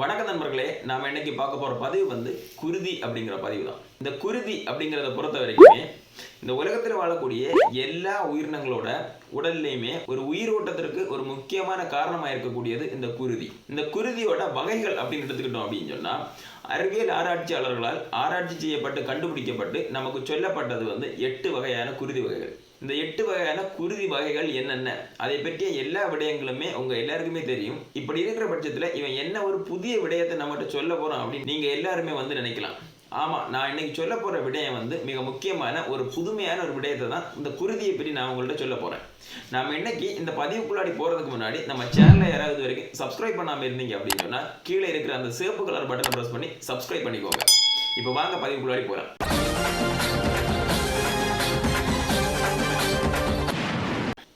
வணக்க நண்பர்களே நாம இன்னைக்கு பார்க்க போற பதிவு வந்து குருதி அப்படிங்கிற பதிவு தான் இந்த குருதி அப்படிங்கிறத பொறுத்த வரைக்குமே இந்த உலகத்தில் வாழக்கூடிய எல்லா உயிரினங்களோட உடல்லையுமே ஒரு உயிரோட்டத்திற்கு ஒரு முக்கியமான காரணமாக இருக்கக்கூடியது இந்த குருதி. இந்த குருதியோட வகைகள் அப்படின்னு எடுத்துக்கிட்டோம் அப்படின்னு சொன்னா அறிவியல் ஆராய்ச்சியாளர்களால் ஆராய்ச்சி செய்யப்பட்டு கண்டுபிடிக்கப்பட்டு நமக்கு சொல்லப்பட்டது வந்து எட்டு வகையான குருதி வகைகள். இந்த எட்டு வகையான குருதி வகைகள் என்னென்ன? அதை பற்றிய எல்லா விடயங்களுமே உங்கள் எல்லாருக்குமே தெரியும். இப்படி இருக்கிற பட்சத்தில் இவன் என்ன ஒரு புதிய விடயத்தை நம்மகிட்ட சொல்ல போகிறோம் அப்படின்னு நீங்கள் எல்லாருமே வந்து நினைக்கலாம். ஆமாம் நான் இன்னைக்கு சொல்ல போகிற விடயம் வந்து மிக முக்கியமான ஒரு புதுமையான ஒரு விடயத்தை தான் இந்த குருதியை பற்றி நான் உங்கள்கிட்ட சொல்ல போகிறேன் நாம் இன்னைக்கு இந்த பதிவுக்குள்ளாடி போகிறதுக்கு முன்னாடி நம்ம சேனலை யாராவது வரைக்கும் சப்ஸ்கிரைப் பண்ணாமல் இருந்தீங்க அப்படின்னு சொன்னால் கீழே இருக்கிற அந்த சிவப்பு கலர் பட்டனை ப்ரெஸ் பண்ணி சப்ஸ்கிரைப் பண்ணிக்கோங்க. இப்போ வாங்க பதிவுக்குள்ளாடி போகிறேன்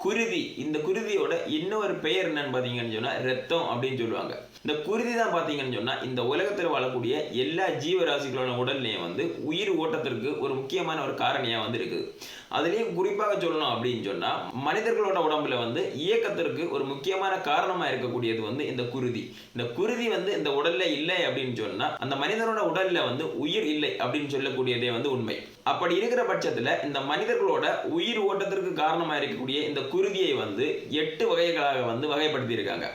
குருதி. இந்த குருதியோட இன்னொரு பெயர் என்னன்னு பார்த்தீங்கன்னு சொன்னா ரத்தம் அப்படின்னு சொல்லுவாங்க. இந்த குருதி தான் பார்த்தீங்கன்னு சொன்னா இந்த உலகத்தில் வாழக்கூடிய எல்லா ஜீவராசிகளோட உடல்லையும் வந்து உயிர் ஓட்டத்திற்கு ஒரு முக்கியமான ஒரு காரணியா வந்து இருக்குது. அதுலேயும் குறிப்பாக சொல்லணும் அப்படின்னு சொன்னால் மனிதர்களோட உடம்புல வந்து இயக்கத்திற்கு ஒரு முக்கியமான காரணமாக இருக்கக்கூடியது வந்து இந்த குருதி. இந்த குருதி வந்து இந்த உடல்ல இல்லை அப்படின்னு சொன்னால் அந்த மனிதனோட உடல்ல வந்து உயிர் இல்லை அப்படின்னு சொல்லக்கூடியதே வந்து உண்மை. அப்படி இருக்கிற பட்சத்தில் இந்த மனிதர்களோட உயிர் ஓட்டத்திற்கு காரணமாக இருக்கக்கூடிய இந்த குருதியை வந்து எட்டு வகைகளாக வந்து வகைப்படுத்தியிருக்காங்க.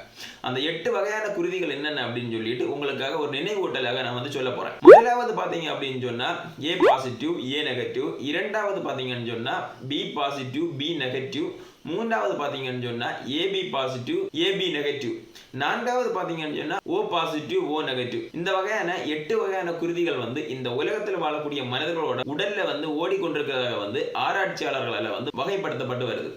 அந்த எட்டு வகையான குருதிகள் என்னென்ன அப்படின்னு சொல்லிட்டு உங்களுக்காக ஒரு நினைவூட்டலாக நான் வந்து சொல்ல போறேன். முதலாவது பாத்தீங்க அப்படின்னு சொன்னா ஏ பாசிட்டிவ் ஏ நெகட்டிவ் இரண்டாவது பாத்தீங்கன்னு சொன்னா பி பாசிட்டிவ் பி நெகட்டிவ் மூன்றாவது பாத்தீங்கன்னு சொன்னா ஏபி பாசிட்டிவ் ஏபி நெகட்டிவ் நான்காவது பாத்தீங்கன்னு சொன்னா ஓ பாசிட்டிவ் ஓ நெகட்டிவ் இந்த வகையான எட்டு வகையான குருதிகள் வந்து இந்த உலகத்தில் வாழக்கூடிய மனிதர்களோட உடல்ல வந்து ஓடிக்கொண்டிருக்கிறதாக வந்து ஆராய்ச்சியாளர்களால வந்து வகைப்படுத்தப்பட்டு வருது.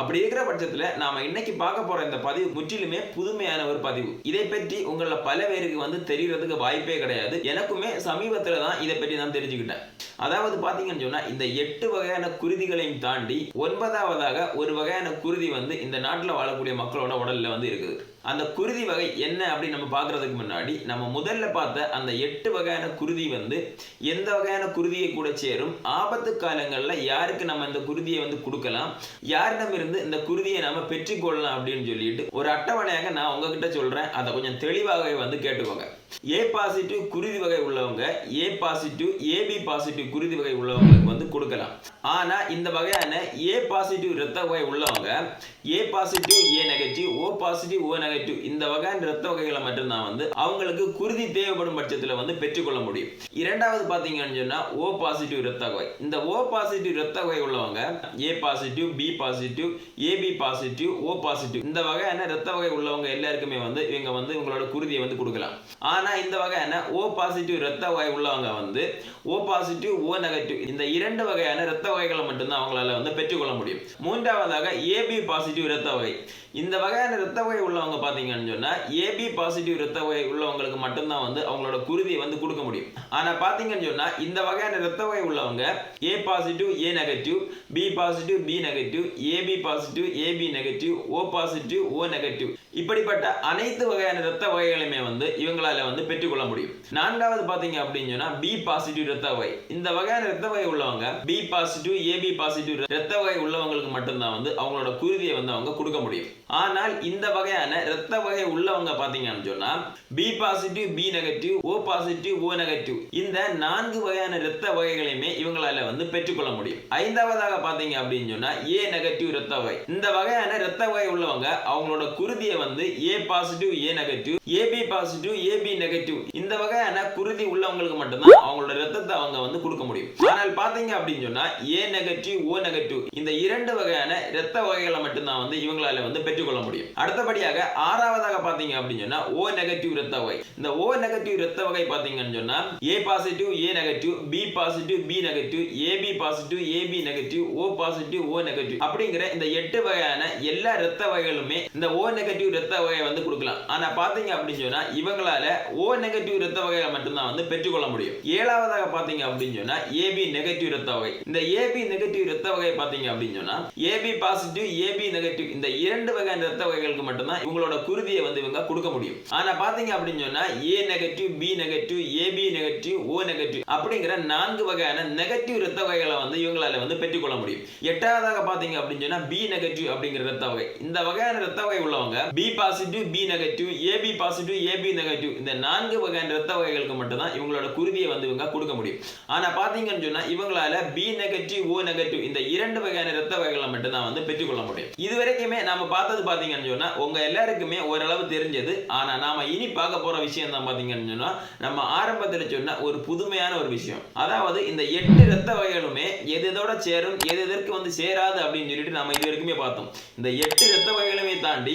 அப்படி இருக்கிற பட்சத்துல நாம இன்னைக்கு பார்க்க போற இந்த பதிவு முற்றிலுமே புதுமையான ஒரு பதிவு. இதை பற்றி உங்கள பல பேருக்கு வந்து தெரியறதுக்கு வாய்ப்பே கிடையாது. எனக்குமே சமீபத்துல தான் இதை பற்றி நான் தெரிஞ்சுக்கிட்டேன். அதாவது பாத்தீங்கன்னு சொன்னா இந்த எட்டு வகையான குருதிகளையும் தாண்டி ஒன்பதாவதாக ஒரு வகையான குருதி வந்து இந்த நாட்டில் வாழக்கூடிய மக்களோட உடல்ல வந்து இருக்குது. அந்த குருதி வகை என்ன அப்படின்னு நம்ம பார்க்கறதுக்கு முன்னாடி நம்ம முதல்ல பார்த்த அந்த எட்டு வகையான குருதி வந்து எந்த வகையான குருதியை கூட சேரும்? ஆபத்து காலங்களில் யாருக்கு நம்ம இந்த குருதியை வந்து கொடுக்கலாம்? யாரிடமிருந்து இந்த குருதியை நம்ம பெற்றுக்கொள்ளலாம் அப்படின்னு சொல்லிட்டு ஒரு அட்டவணையாக நான் உங்ககிட்ட சொல்கிறேன் அதை கொஞ்சம் தெளிவாகவே வந்து கேட்டுக்கோங்க. ஏ பாசிட்டிவ் குருதி வகை உள்ளவங்க ஏ பாசிட்டிவ் ஏபி பாசிட்டிவ் குருதி வகை உள்ளவங்களுக்கு வந்து கொடுக்கலாம். ஆனா இந்த வகையான ஏ பாசிட்டிவ் இரத்த வகை உள்ளவங்க A positive A negative O positive O negative இந்த வகையான இரத்த வகைகளை மட்டும்தான் வந்து அவங்களுக்கு குருதி தேவைப்படும் பட்சத்துல வந்து பெற்றுக்கொள்ள முடியும். இரண்டாவது பாத்தீங்கன்னு சொன்னா ஓ பாசிட்டிவ் இரத்த வகை. இந்த ஓ பாசிட்டிவ் இரத்த வகை உள்ளவங்க A positive B positive AB positive O positive இந்த வகையான இரத்த வகை உள்ளவங்க எல்லாருக்குமே வந்து இவங்க வந்து இவங்களோட குருதியை வந்து கொடுக்கலாம். ஆனால் இந்த வகையான ஓ பாசிட்டிவ் இரத்த வகை உள்ளவங்க வந்து ஓ பாசிட்டிவ் ஓ நெகட்டிவ் இந்த இரண்டு வகையான இரத்த வகைகளை மட்டும்தான் அவங்களால வந்து பெற்றுக்கொள்ள முடியும். மூன்றாவதாக ஏபி பாசிட்டிவ் இரத்த வகை. இந்த வகையான இரத்த வகை உள்ளவங்க பார்த்தீங்கன்னு சொன்னால் ஏபி பாசிட்டிவ் இரத்த வகை உள்ளவங்களுக்கு மட்டும்தான் வந்து அவங்களோட குருதியை வந்து கொடுக்க முடியும். ஆனால் பார்த்தீங்கன்னு சொன்னால் இந்த வகையான இரத்த வகை உள்ளவங்க A positive A negative B positive B negative AB positive AB negative O positive O negative இப்படிப்பட்ட அனைத்து வகையான இரத்த வகைகளையுமே வந்து இவங்களால வந்து பெற்றுக்கொள்ள முடியும். நான்காவது பாத்தீங்க அப்படின்னு சொன்னா பி பாசிட்டிவ் இரத்த வகை. இந்த வகையான இரத்த வகை உள்ளவங்க பி பாசிட்டிவ் ஏபி பாசிட்டிவ் இரத்த வகை உள்ளவங்களுக்கு மட்டும்தான் வந்து அவங்களோட குருதியை வந்து அவங்க கொடுக்க முடியும். ஆனால் இந்த வகையான இரத்த வகை உள்ளவங்க பாத்தீங்கன்னு சொன்னா B positive B negative O positive O negative இந்த நான்கு வகையான இரத்த வகைகளையுமே இவங்களால வந்து பெற்றுக்கொள்ள முடியும். ஐந்தாவதாக பாத்தீங்க அப்படின்னு சொன்னா ஏ நெகட்டிவ் இரத்த வகை. இந்த வகையான இரத்த வகை உள்ளவங்க அவங்களோட குருதியை வந்து A positive A negative AB positive AB negative இந்த வகையான குருதி உள்ளவங்களுக்கு மட்டும்தான் அவங்களோட ரத்தத்தை அவங்க வந்து கொடுக்க முடியும். ஆனால் பாத்தீங்க அப்படின்னு சொன்னா ஏ நெகட்டிவ் ஓ நெகட்டிவ் இந்த இரண்டு வகையான இரத்த வகைகளை மட்டும்தான் வந்து இவங்களால வந்து பெற்றுக்கொள்ள முடியும். அடுத்தபடியாக ஆறாவதாக பாத்தீங்க அப்படின்னு சொன்னா ஓ நெகட்டிவ் இரத்த வகை. இந்த ஓ நெகட்டிவ் ரத்த வகை பாத்தீங்கன்னு சொன்னா A positive A negative B positive B negative AB positive AB negative O positive O negative அப்படிங்கிற இந்த எட்டு வகையான எல்லா இரத்த வகைகளுமே இந்த ஓ நெகட்டிவ் இரத்த வகையை வந்து கொடுக்கலாம். ஆனால் பார்த்தீங்க அப்படின்னு சொன்னால் இவங்களால ஓ நெகட்டிவ் இரத்த வகையை மட்டும்தான் வந்து பெற்றுக்கொள்ள முடியும். ஏழாவதாக பார்த்தீங்க அப்படின்னு சொன்னால் ஏபி நெகட்டிவ் இரத்த வகை இந்த ஏபி நெகட்டிவ் இரத்த வகை பார்த்தீங்க அப்படின்னு சொன்னால் ஏபி பாசிட்டிவ் ஏபி நெகட்டிவ் இந்த இரண்டு வகையான இரத்த வகைகளுக்கு மட்டும்தான் இவங்களோட குருதியை வந்து இவங்க கொடுக்க முடியும். ஆனால் பார்த்தீங்க அப்படின்னு சொன்னால் A negative B negative AB negative O negative அப்படிங்கிற நான்கு வகையான நெகட்டிவ் இரத்த வகைகளை வந்து இவங்களால வந்து பெற்றுக்கொள்ள முடியும். எட்டாவதாக பார்த்தீங்க அப்படின்னு சொன்னால் பி நெகட்டிவ் அப்படிங்கிற இரத்த வகை இந்த வகையான இரத்த வகை உள்ளவங்க B positive B negative AB positive AB negative இந்த நான்கு வகையான ரத்த வகைகளுக்கு மட்டும்தான் இவங்களோட குருதியை வந்து இவங்க கொடுக்க முடியும். ஆனா பாத்தீங்கன்னு சொன்னா இவங்களால பி நெகட்டிவ் ஓ நெகட்டிவ் இந்த இரண்டு வகையான ரத்த வகைகளை மட்டும்தான் வந்து பெற்றுக்கொள்ள முடியும். இது வரைக்குமே நம்ம பார்த்தது பாத்தீங்கன்னு சொன்னா உங்க எல்லாருக்குமே ஓரளவு தெரிஞ்சது. ஆனா நாம இனி பார்க்க போற விஷயம் தான் பாத்தீங்கன்னு சொன்னா நம்ம ஆரம்பத்தில் சொன்ன ஒரு புதுமையான ஒரு விஷயம். அதாவது இந்த எட்டு ரத்த வகைகளுமே எது எதோட சேரும் எது எதற்கு வந்து சேராது அப்படின்னு சொல்லிட்டு நம்ம இது வரைக்குமே பார்த்தோம். இந்த எட்டு ரத்த வகைகளுமே தாண்டி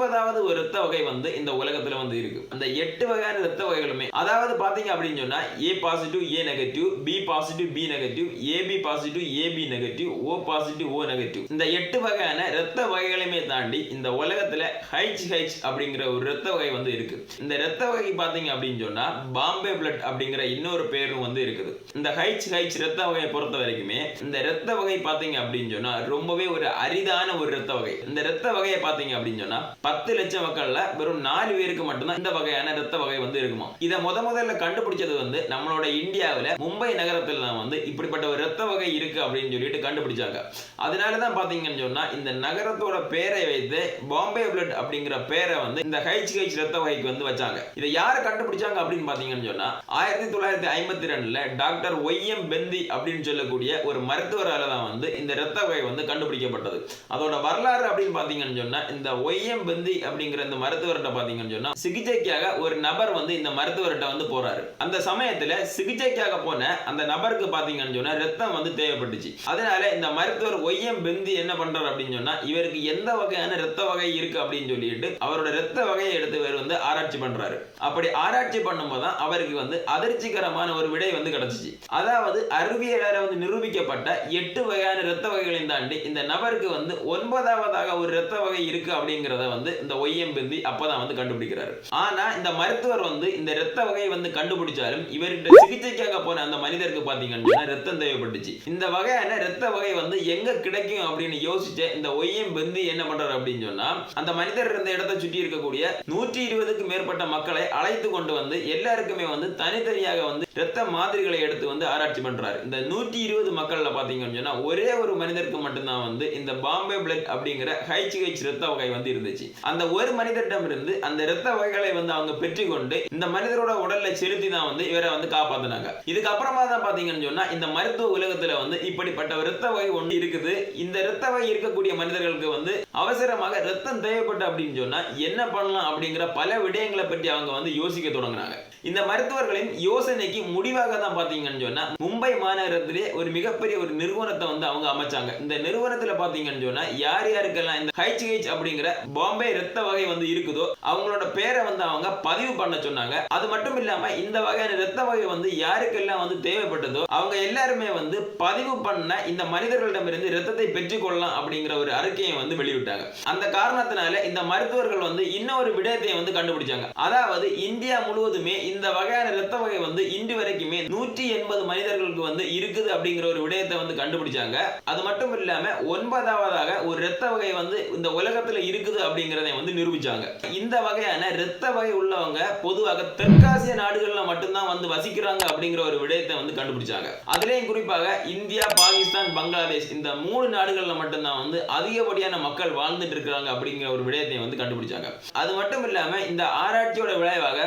ஒன்பதாவது ஒரு ரத்த வகை வந்து இந்த உலகத்துல வந்து இருக்கு. அந்த எட்டு வகையான ரத்த வகைகளுமே அதாவது பாத்தீங்க அப்படின்னு சொன்னா A positive A negative B positive B negative AB positive AB negative O positive O negative இந்த எட்டு வகையான ரத்த வகைகளையுமே தாண்டி இந்த உலகத்துல ஹைச் ஹைச் அப்படிங்கிற ஒரு ரத்த வகை வந்து இருக்கு. இந்த ரத்த வகை பாத்தீங்க அப்படின்னு சொன்னா பாம்பே பிளட் அப்படிங்கிற இன்னொரு பேரும் வந்து இருக்குது. இந்த ஹைச் ஹைச் ரத்த வகையை பொறுத்த வரைக்குமே இந்த ரத்த வகை பாத்தீங்க அப்படின்னு சொன்னா ரொம்பவே ஒரு அரிதான ஒரு ரத்த வகை. இந்த ரத்த வகையை பாத்தீங்க அப்படின்னு சொன்னா பத்து லட்சம் மக்கள்ல வெறும் நாலு பேருக்கு மட்டும்தான் இந்த வகையான ரத்த வகை வந்து இருக்குமா? இதை முத முதல்ல கண்டுபிடிச்சது வந்து நம்மளோட இந்தியாவுல மும்பை நகரத்துல தான் வந்து இப்படிப்பட்ட ஒரு ரத்த வகை இருக்கு அப்படின்னு சொல்லிட்டு கண்டுபிடிச்சாங்க. அதனாலதான் பாத்தீங்கன்னு சொன்னா இந்த நகரத்தோட பேரை வைத்து பாம்பே பிளட் அப்படிங்கிற பேரை வந்து இந்த ஹைச் ஹைச் ரத்த வகைக்கு வந்து வச்சாங்க. இதை யார் கண்டுபிடிச்சாங்க அப்படின்னு பாத்தீங்கன்னு சொன்னா ஆயிரத்தி தொள்ளாயிரத்தி ஐம்பத்தி ரெண்டுல டாக்டர் ஒய் எம் பெந்தி அப்படின்னு சொல்லக்கூடிய ஒரு மருத்துவரால தான் வந்து இந்த ரத்த வகை வந்து கண்டுபிடிக்கப்பட்டது. அதோட வரலாறு அப்படின்னு பாத்தீங்கன்னு சொன்னா இந்த ஒய் எம் பெந்தி அப்படிங்கிற இந்த மருத்துவர்கிட்ட பாத்தீங்கன்னு சொன்னா சிகிச்சைக்காக ஒரு நபர் வந்து இந்த மருத்துவர்கிட்ட வந்து போறாரு. அந்த சமயத்துல சிகிச்சைக்காக போன அந்த நபருக்கு பாத்தீங்கன்னு சொன்னா ரத்தம் வந்து தேவைப்பட்டுச்சு. அதனால இந்த மருத்துவர் ஒய்யம் பெந்தி என்ன பண்றாரு அப்படின்னு சொன்னா இவருக்கு எந்த வகையான ரத்த வகை இருக்கு அப்படின்னு சொல்லிட்டு அவரோட ரத்த வகையை எடுத்து இவர் வந்து ஆராய்ச்சி பண்றாரு. அப்படி ஆராய்ச்சி பண்ணும்போது தான் அவருக்கு வந்து அதிர்ச்சிகரமான ஒரு விடை வந்து கிடைச்சிச்சு. அதாவது அறிவியலால வந்து நிரூபிக்கப்பட்ட எட்டு வகையான ரத்த வகைகளையும் தாண்டி இந்த நபருக்கு வந்து ஒன்பதாவதாக ஒரு ரத்த வகை இருக்கு அப்படிங்கிறத வந்து வந்து இந்த ஒய்எம்பிந்தி அப்பதான் வந்து கண்டுபிடிக்கிறாரு. ஆனா இந்த மருத்துவர் வந்து இந்த ரத்த வகையை வந்து கண்டுபிடிச்சாலும் இவர்கிட்ட சிகிச்சைக்காக போன அந்த மனிதருக்கு பாத்தீங்கன்னா ரத்தம் தேவைப்பட்டுச்சு. இந்த வகையான ரத்த வகை வந்து எங்க கிடைக்கும் அப்படின்னு யோசிச்ச இந்த ஒய்எம் பிந்தி என்ன பண்றாரு அப்படின்னு சொன்னா அந்த மனிதர் இருந்த இடத்தை சுற்றி இருக்கக்கூடிய நூற்றி இருபதுக்கு மேற்பட்ட மக்களை அழைத்து கொண்டு வந்து எல்லாருக்குமே வந்து தனித்தனியாக வந்து ரத்த மாதிரிகளை எடுத்து வந்து ஆராய்ச்சி பண்றாரு. இந்த நூற்றி இருபது மக்கள்ல பாத்தீங்கன்னு சொன்னா ஒரே ஒரு மனிதருக்கு மட்டும்தான் வந்து இந்த பாம்பே பிளட் அப்படிங்கிற ஹைச் ஹைச் ரத்த வகை வந்து இருந்துச்சு. அந்த ஒரு மனிதரிடம் இருந்து அந்த ரத்த வகைகளை வந்து அவங்க பெற்றுக்கொண்டு இந்த மனிதரோட உடல்ல செலுத்தி தான் வந்து இவரை வந்து காப்பாத்தினாங்க. இதுக்கப்புறமா தான் பாத்தீங்கன்னு சொன்னா இந்த மருத்துவ உலகத்துல வந்து இப்படிப்பட்ட ரத்த வகை ஒன்று இருக்குது. இந்த ரத்த வகை இருக்கக்கூடிய மனிதர்களுக்கு வந்து அவசரமாக ரத்தம் தேவைப்பட்டு அப்படின்னு சொன்னா என்ன பண்ணலாம் அப்படிங்கிற பல விடயங்களை பற்றி அவங்க வந்து யோசிக்க தொடங்கினாங்க. இந்த மருத்துவர்களின் யோசனைக்கு முடிவாக தான் பாத்தீங்கன்னு சொன்னா மும்பை மாநகரத்திலே ஒரு மிகப்பெரிய ஒரு நிறுவனத்தை வந்து அவங்க அமைச்சாங்க. இந்த நிறுவனத்துல பாத்தீங்கன்னு சொன்னா யார் யாருக்கெல்லாம் இந்த ஹைச் ஹைச் அப்படிங்கிற பாம்பே ரத்த வகை வந்து இருக்குதோ அவங்களோட பேரை வந்து அவங்க பதிவு பண்ண சொன்னாங்க. அது மட்டும் இல்லாம இந்த வகையான ரத்த வகை வந்து யாருக்கெல்லாம் வந்து தேவைப்பட்டதோ அவங்க எல்லாருமே வந்து பதிவு பண்ண இந்த மனிதர்களிடமிருந்து ரத்தத்தை பெற்றுக்கொள்ளலாம் அப்படிங்கிற ஒரு அறிக்கையை வந்து வெளியிட்டாங்க. அந்த காரணத்தினால இந்த மருத்துவர்கள் வந்து இன்னொரு விடயத்தை வந்து கண்டுபிடிச்சாங்க. அதாவது இந்தியா முழுவதுமே இந்த வகையான ரத்த வகை வந்து இன்று வரைக்குமே நூற்றி எண்பது மனிதர்களுக்கு வந்து இருக்குது அப்படிங்கிற ஒரு விடயத்தை வந்து கண்டுபிடிச்சாங்க. அது மட்டும் இல்லாம ஒன்பதாவதாக ஒரு ரத்த வகை வந்து இந்த உலகத்துல இருக்குது அப்படிங்கிறதை வந்து நிரூபிச்சாங்க. இந்த வகையான ரத்த வகை உள்ளவங்க பொதுவாக தெற்காசிய நாடுகள்ல மட்டும்தான் வந்து வசிக்கிறாங்க அப்படிங்கிற ஒரு விடயத்தை வந்து கண்டுபிடிச்சாங்க. அதுலயும் குறிப்பாக இந்தியா பாகிஸ்தான் பங்களாதேஷ் இந்த மூணு நாடுகள்ல மட்டும்தான் வந்து அதிகப்படியான மக்கள் வாழ்ந்துட்டு இருக்கிறாங்க அப்படிங்கிற ஒரு விடயத்தை வந்து கண்டுபிடிச்சாங்க. அது மட்டும் இல்லாம இந்த ஆராய்ச்சியோட விளைவாக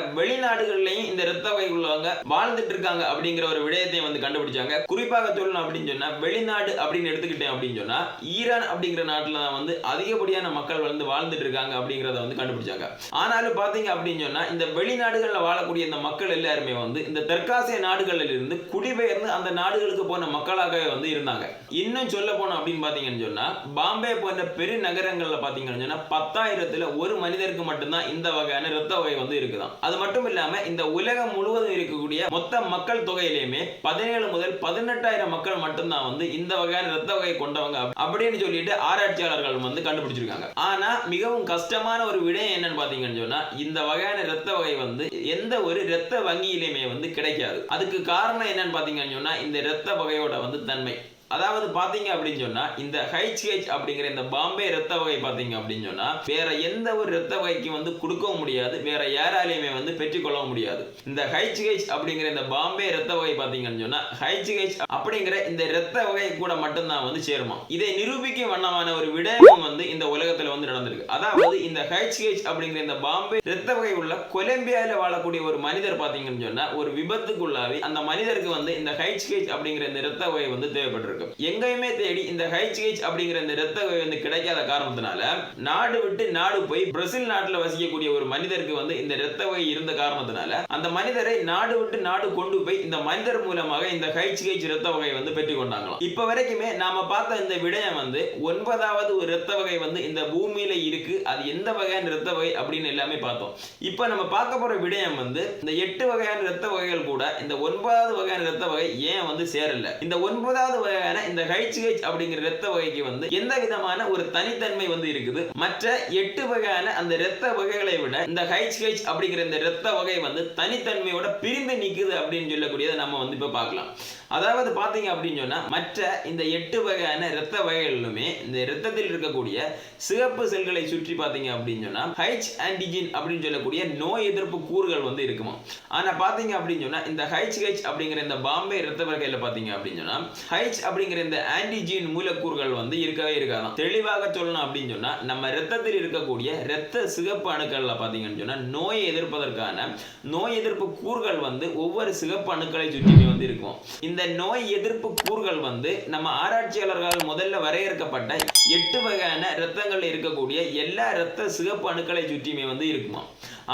வரையும் இந்த ரத்த வகை உள்ளவங்க வாழ்ந்துட்டு இருக்காங்க அப்படிங்கிற ஒரு விடயத்தையும் வந்து கண்டுபிடிச்சாங்க. குறிப்பாக சொல்லணும் அப்படின்னு சொன்னா வெளிநாடு அப்படின்னு எடுத்துக்கிட்டேன் அப்படின்னு சொன்னா ஈரான் அப்படிங்கிற நாட்டுல தான் வந்து அதிகப்படியான மக்கள் வந்து வாழ்ந்துட்டு இருக்காங்க அப்படிங்கறத வந்து கண்டுபிடிச்சாங்க. ஆனாலும் பாத்தீங்க அப்படின்னு சொன்னா இந்த வெளிநாடுகள்ல வாழக்கூடிய இந்த மக்கள் எல்லாருமே வந்து இந்த தெற்காசிய நாடுகளில் இருந்து குடிபெயர்ந்து அந்த நாடுகளுக்கு போன மக்களாகவே வந்து இருந்தாங்க. இன்னும் சொல்ல போனோம் அப்படின்னு பாத்தீங்கன்னு சொன்னா பாம்பே போன்ற பெரு நகரங்கள்ல பாத்தீங்கன்னு சொன்னா பத்தாயிரத்துல ஒரு மனிதருக்கு மட்டும்தான் இந்த வகையான ரத்த வகை வந்து இருக்குதான் அது மட்டும் இல்லாம இந்த உலகம் முழுவதும் இருக்கக்கூடிய மொத்த மக்கள் தொகையிலையுமே பதினேழு முதல் பதினெட்டாயிரம் மக்கள் மட்டும்தான் வந்து இந்த வகையான ரத்த வகை கொண்டவங்க அப்படின்னு சொல்லிட்டு ஆராய்ச்சியாளர்கள் வந்து கண்டுபிடிச்சிருக்காங்க. ஆனா மிகவும் கஷ்டமான ஒரு விடயம் என்னன்னு பாத்தீங்கன்னு சொன்னா இந்த வகையான ரத்த வகை வந்து எந்த ஒரு ரத்த வங்கியிலுமே வந்து கிடைக்காது. அதுக்கு காரணம் என்னன்னு பாத்தீங்கன்னு சொன்னா இந்த ரத்த வகையோட வந்து தன்மை. அதாவது பாத்தீங்க அப்படின்னு சொன்னா இந்த ஹைச்ஹெச் அப்படிங்கிற இந்த பாம்பே ரத்த வகை பாத்தீங்க அப்படின்னு சொன்னா வேற எந்த ஒரு ரத்த வகைக்கு வந்து கொடுக்கவும் முடியாது வேற யாராலையுமே வந்து பெற்றுக்கொள்ளவும் முடியாது. இந்த ஹைச்ஹெச் அப்படிங்கிற இந்த பாம்பே ரத்த வகை பாத்தீங்கன்னு சொன்னா ஹைச்ஹெச் அப்படிங்கிற இந்த ரத்த வகை கூட மட்டும்தான் வந்து சேருமா இதை நிரூபிக்கும் வண்ணமான ஒரு விடயம் வந்து இந்த உலகத்துல வந்து நடந்திருக்கு. அதாவது இந்த ஹைச்ஹெச் அப்படிங்கிற இந்த பாம்பே ரத்த வகை உள்ள கொலம்பியால வாழக்கூடிய ஒரு மனிதர் பாத்தீங்கன்னு சொன்னா ஒரு விபத்துக்குள்ளாவே அந்த மனிதருக்கு வந்து இந்த ஹைச்ஹெச் அப்படிங்கிற இந்த ரத்த வகை வந்து தேவைப்பட்டிருக்கு. எங்கேயுமே தேடி இந்த ஹைச்ஹெச் அப்படிங்கிற இந்த ரத்த வந்து கிடைக்காத காரணத்தினால நாடு விட்டு நாடு போய் பிரேசில் நாட்டுல வசிக்கக்கூடிய ஒரு மனிதருக்கு வந்து இந்த ரத்த வகை இருந்த காரணத்தினால அந்த மனிதரை நாடு விட்டு நாடு கொண்டு போய் இந்த மனிதர் மூலமாக இந்த ஹைச்ஹெச் ரத்த வகை வந்து பெற்றுக் கொண்டாங்களாம். இப்ப வரைக்குமே நாம பார்த்த இந்த விடயம் வந்து ஒன்பதாவது ஒரு ரத்த வகை வந்து இந்த பூமியில இருக்கு. அது எந்த வகையான ரத்த வகை அப்படின்னு எல்லாமே பார்த்தோம். இப்ப நம்ம பார்க்க போற விடயம் வந்து இந்த எட்டு வகையான ரத்த வகைகள் கூட இந்த ஒன்பதாவது வகையான ரத்த வகை ஏன் வந்து சேரல? இந்த ஒன்பதாவது தேவையான இந்த ஹைச்ஹெச் அப்படிங்கிற ரத்த வகைக்கு வந்து எந்த விதமான ஒரு தனித்தன்மை வந்து இருக்குது? மற்ற எட்டு வகையான அந்த ரத்த வகைகளை விட இந்த ஹைச் ஹெச் அப்படிங்கிற இந்த ரத்த வகை வந்து தனித்தன்மையோட பிரிந்து நிக்குது அப்படின்னு சொல்லக்கூடியதை நம்ம வந்து இப்ப பார்க்கலாம். அதாவது பார்த்தீங்க அப்படின்னு சொன்னால் மற்ற இந்த எட்டு வகையான இரத்த வகைகளிலுமே இந்த இரத்தத்தில் இருக்கக்கூடிய சிகப்பு செல்களை சுற்றி பார்த்தீங்க அப்படின்னு சொன்னால் ஹைச் ஆன்டிஜின் அப்படின்னு சொல்லக்கூடிய நோய் எதிர்ப்பு கூறுகள் வந்து இருக்குமா ஆனால் பார்த்தீங்க அப்படின்னு சொன்னால் இந்த ஹைச் ஹெச் அப்படிங்கிற இந்த பாம்பே இரத்த வகையில் பார்த்தீங்க அப்படின்னு சொன்னால் ஹைச் அப்படிங்கிற இந்த ஆன்டிஜின் மூலக்கூறுகள் வந்து இருக்கவே இருக்காதான் தெளிவாக சொல்லணும் அப்படின்னு சொன்னால் நம்ம இரத்தத்தில் இருக்கக்கூடிய இரத்த சிகப்பு அணுக்களில் பார்த்தீங்கன்னு சொன்னால் நோயை எதிர்ப்பதற்கான நோய் எதிர்ப்பு கூறுகள் வந்து ஒவ்வொரு சிகப்பு அணுக்களை சுற்றி வந்து இருக்கும் இந்த நோய் எதிர்ப்பு கூறுகள் வந்து நம்ம ஆராய்ச்சியாளர்களால் முதல்ல வரையறுக்கப்பட்ட எட்டு வகையான இரத்தங்கள் இருக்கக்கூடிய எல்லா இரத்த சிகப்பு அணுக்களை சுற்றியுமே வந்து இருக்குமா?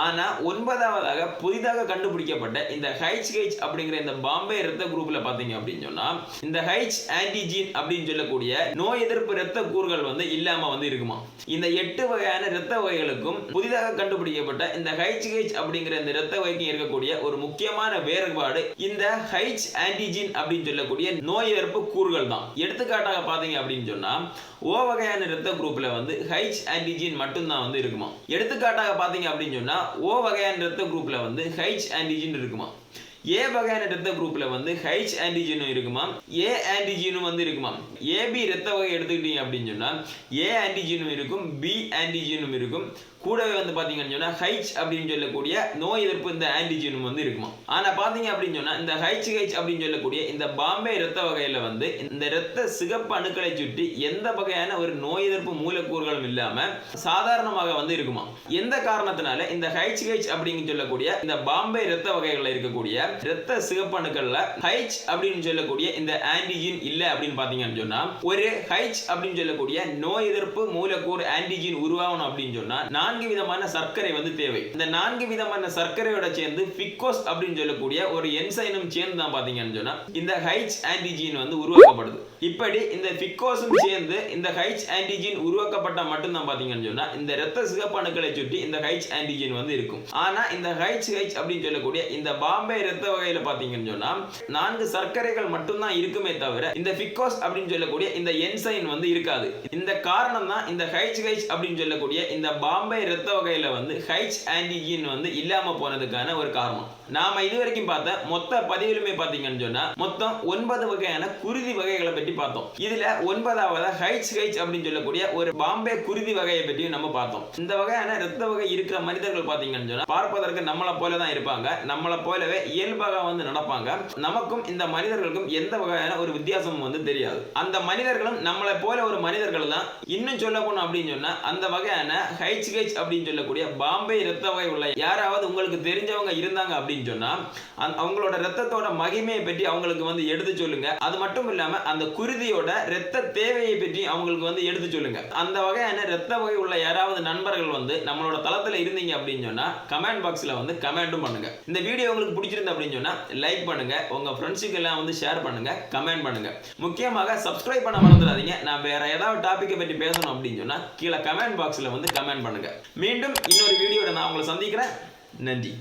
ஆனால் ஒன்பதாவதாக புதிதாக கண்டுபிடிக்கப்பட்ட இந்த ஹைச் ஹெச் அப்படிங்கிற இந்த பாம்பே இரத்த குரூப்பில் பார்த்தீங்க அப்படின்னு சொன்னா இந்த ஹைச் ஆன்டிஜின் அப்படின்னு சொல்லக்கூடிய நோய் எதிர்ப்பு இரத்த கூறுகள் வந்து இல்லாம வந்து இருக்குமா? இந்த எட்டு வகையான இரத்த வகைகளுக்கும் புதிதாக கண்டுபிடிக்கப்பட்ட இந்த ஹைச் ஹெச் அப்படிங்கிற இந்த இரத்த வகைக்கும் இருக்கக்கூடிய ஒரு முக்கியமான வேறுபாடு இந்த ஹைச் ஆன்டிஜின் அப்படின்னு சொல்லக்கூடிய நோய் எதிர்ப்பு கூறுகள் தான். எடுத்துக்காட்டாக பாத்தீங்க அப்படின்னு சொன்னா ஓ வகையான இரத்த குரூப்ல வந்து ஹைச் ஆன்டிஜின் மட்டும்தான் வந்து இருக்குமா? எடுத்துக்காட்டாக பார்த்தீங்க அப்படின்னு சொன்னா ஓ வகையான இரத்த குரூப்ல வந்து ஹைச் ஆன்டிஜின் இருக்குமா? ஏ வகையான இரத்த குரூப்ல வந்து ஹைச் ஆன்டிஜினும் இருக்குமா? ஏ ஆன்டிஜினும் வந்து இருக்குமா? ஏபி இரத்த வகை எடுத்துக்கிட்டீங்க அப்படின்னு சொன்னா ஏ ஆன்டிஜினும் இருக்கும் பி ஆன்டிஜினும் இருக்கும். கூடவே வந்து பார்த்தீங்கன்னு சொன்னா ஹைச் அப்படின்னு சொல்லக்கூடிய நோய் எதிர்ப்பு இந்த ஆன்டிஜெனும் வந்து இருக்குமா? ஆனா பார்த்தீங்க அப்படின்னு சொன்னா இந்த ஹைச் ஹைச் அப்படின்னு சொல்லக்கூடிய இந்த பாம்பே இரத்த வகையில் வந்து இந்த இரத்த சிகப்பு அணுக்களை சுற்றி எந்த வகையான ஒரு நோய் எதிர்ப்பு மூலக்கூறுகளும் இல்லாம சாதாரணமாக வந்து இருக்குமா? எந்த காரணத்தினால இந்த ஹைச் ஹைச் அப்படின்னு சொல்லக்கூடிய இந்த பாம்பே இரத்த வகைகள்ல இருக்கக்கூடிய இரத்த சிகப்பு அணுக்கள்ல ஹைச் அப்படின்னு சொல்லக்கூடிய இந்த ஆன்டிஜின் இல்லை அப்படின்னு பார்த்தீங்கன்னு சொன்னா ஒரு ஹைச் அப்படின்னு சொல்லக்கூடிய நோய் எதிர்ப்பு மூலக்கூறு ஆன்டிஜின் உருவாகணும் அப்படின்னு சொன்னா நான்கு விதமான சர்க்கரை வந்து தேவை. இந்த நான்கு விதமான சர்க்கரையோட சேர்ந்து பிக்கோஸ் அப்படின்னு சொல்லக்கூடிய ஒரு என்சைனும் சேர்ந்து தான் பாத்தீங்கன்னு சொன்னா இந்த ஹைச் ஆன்டிஜின் வந்து உருவாக்கப்படுது. இப்படி இந்த பிக்கோஸும் சேர்ந்து இந்த ஹைச் ஆன்டிஜின் உருவாக்கப்பட்ட மட்டும்தான் பாத்தீங்கன்னு சொன்னா இந்த ரத்த சிகப்பணுக்களை சுற்றி இந்த ஹைச் ஆன்டிஜின் வந்து இருக்கும். ஆனா இந்த ஹைச் ஹைச் அப்படின்னு சொல்லக்கூடிய இந்த பாம்பே இரத்த வகையில பாத்தீங்கன்னு சொன்னா நான்கு சர்க்கரைகள் மட்டும்தான் இருக்குமே தவிர இந்த பிக்கோஸ் அப்படின்னு சொல்லக்கூடிய இந்த என்சைன் வந்து இருக்காது. இந்த காரணம் தான் இந்த ஹைச் ஹைச் அப்படின்னு சொல்லக்கூடிய இந்த பாம்பே இரத்த வகையில் வந்து ஹைச் ஆன்டிஜின் e வந்து இல்லாம போனதுக்கான ஒரு காரணம். நாம இது வரைக்கும் பார்த்த மொத்த பதிவிலுமே பாத்தீங்கன்னு சொன்னா மொத்தம் ஒன்பது வகையான குருதி வகைகளை பற்றி பார்த்தோம். இதுல ஒன்பதாவது ஹைச் ஹைச் அப்படின்னு சொல்லக்கூடிய ஒரு பாம்பே குருதி வகையை பற்றியும் நம்ம பார்த்தோம். இந்த வகையான இரத்த வகை இருக்கிற மனிதர்கள் பாத்தீங்கன்னு சொன்னா பார்ப்பதற்கு நம்மளை போல தான் இருப்பாங்க. நம்மளை போலவே இயல்பாக வந்து நடப்பாங்க. நமக்கும் இந்த மனிதர்களுக்கும் எந்த வகையான ஒரு வித்தியாசமும் வந்து தெரியாது. அந்த மனிதர்களும் நம்மளை போல ஒரு மனிதர்கள் தான். இன்னும் சொல்ல போனோம் அப்படின்னு சொன்னா அந்த வகையான ஹைச் ஹைச் அப்படின்னு சொல்லக்கூடிய பாம்பே இரத்த வகை உள்ள யாராவது உங்களுக்கு தெரிஞ்சவங்க இருந்தாங்க அப்படின்னு சொன்னா அந்த- அவங்களோட ரத்தத்தோட மகிமையை பற்றி அவங்களுக்கு வந்து எடுத்து சொல்லுங்க. அது மட்டும் இல்லாம அந்த குருதியோட ரத்த தேவையை பற்றி அவங்களுக்கு வந்து எடுத்து சொல்லுங்க. அந்த வகையான ரத்த வகை உள்ள யாராவது நண்பர்கள் வந்து நம்மளோட தளத்துல இருந்தீங்க அப்படின்னு சொன்னா கமெண்ட் பாக்ஸ்ல வந்து கமெண்ட்டும் பண்ணுங்க. இந்த வீடியோ உங்களுக்கு பிடிச்சிருந்து அப்படின்னு சொன்னா லைக் பண்ணுங்க. உங்க ஃப்ரெண்ட்ஸுக்கு எல்லாம் வந்து ஷேர் பண்ணுங்க கமெண்ட் பண்ணுங்க. முக்கியமாக சப்ஸ்கிரைப் பண்ண மறந்துடாதீங்க. நான் வேற ஏதாவது டாபிக்கை பற்றி பேசணும் அப்படின்னு சொன்னா கீழே கமெண்ட் பாக்ஸ்ல வந்து கமெண்ட் பண்ணுங்க. மீண்டும் இன்னொரு வீடியோட நான் உங்களை சந்திக்கிறேன். நன்றி.